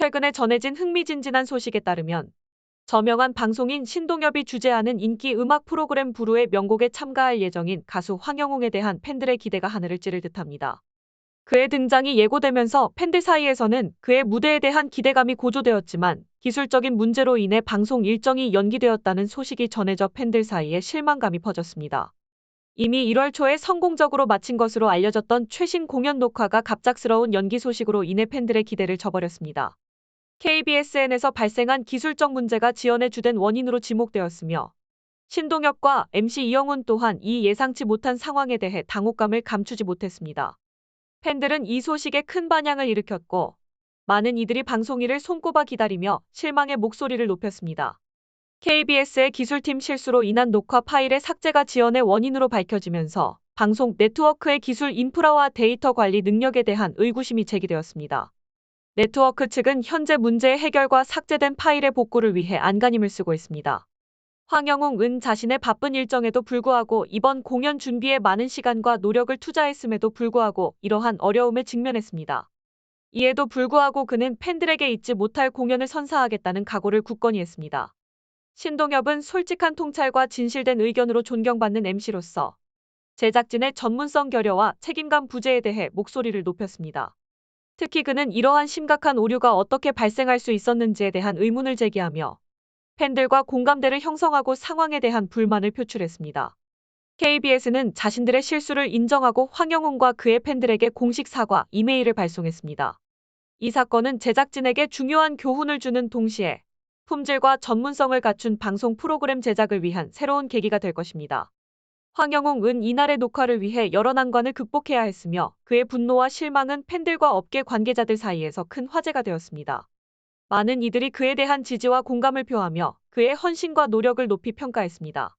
최근에 전해진 흥미진진한 소식에 따르면 저명한 방송인 신동엽이 주재하는 인기 음악 프로그램 부르의 명곡에 참가할 예정인 가수 황영웅에 대한 팬들의 기대가 하늘을 찌를 듯합니다. 그의 등장이 예고되면서 팬들 사이에서는 그의 무대에 대한 기대감이 고조되었지만 기술적인 문제로 인해 방송 일정이 연기되었다는 소식이 전해져 팬들 사이에 실망감이 퍼졌습니다. 이미 1월 초에 성공적으로 마친 것으로 알려졌던 최신 공연 녹화가 갑작스러운 연기 소식으로 인해 팬들의 기대를 저버렸습니다. KBSN에서 발생한 기술적 문제가 지연의 주된 원인으로 지목되었으며 신동엽과 MC 이영훈 또한 이 예상치 못한 상황에 대해 당혹감을 감추지 못했습니다. 팬들은 이 소식에 큰 반향을 일으켰고 많은 이들이 방송일을 손꼽아 기다리며 실망의 목소리를 높였습니다. KBS의 기술팀 실수로 인한 녹화 파일의 삭제가 지연의 원인으로 밝혀지면서 방송 네트워크의 기술 인프라와 데이터 관리 능력에 대한 의구심이 제기되었습니다. 네트워크 측은 현재 문제의 해결과 삭제된 파일의 복구를 위해 안간힘을 쓰고 있습니다. 황영웅 은 자신의 바쁜 일정에도 불구하고 이번 공연 준비에 많은 시간과 노력을 투자했음에도 불구하고 이러한 어려움에 직면했습니다. 이에도 불구하고 그는 팬들에게 잊지 못할 공연을 선사하겠다는 각오를 굳건히 했습니다. 신동엽은 솔직한 통찰과 진실된 의견으로 존경받는 MC로서 제작진의 전문성 결여와 책임감 부재에 대해 목소리를 높였습니다. 특히 그는 이러한 심각한 오류가 어떻게 발생할 수 있었는지에 대한 의문을 제기하며 팬들과 공감대를 형성하고 상황에 대한 불만을 표출했습니다. KBS는 자신들의 실수를 인정하고 황영웅과 그의 팬들에게 공식 사과 이메일을 발송했습니다. 이 사건은 제작진에게 중요한 교훈을 주는 동시에 품질과 전문성을 갖춘 방송 프로그램 제작을 위한 새로운 계기가 될 것입니다. 황영웅은 이날의 녹화를 위해 여러 난관을 극복해야 했으며 그의 분노와 실망은 팬들과 업계 관계자들 사이에서 큰 화제가 되었습니다. 많은 이들이 그에 대한 지지와 공감을 표하며 그의 헌신과 노력을 높이 평가했습니다.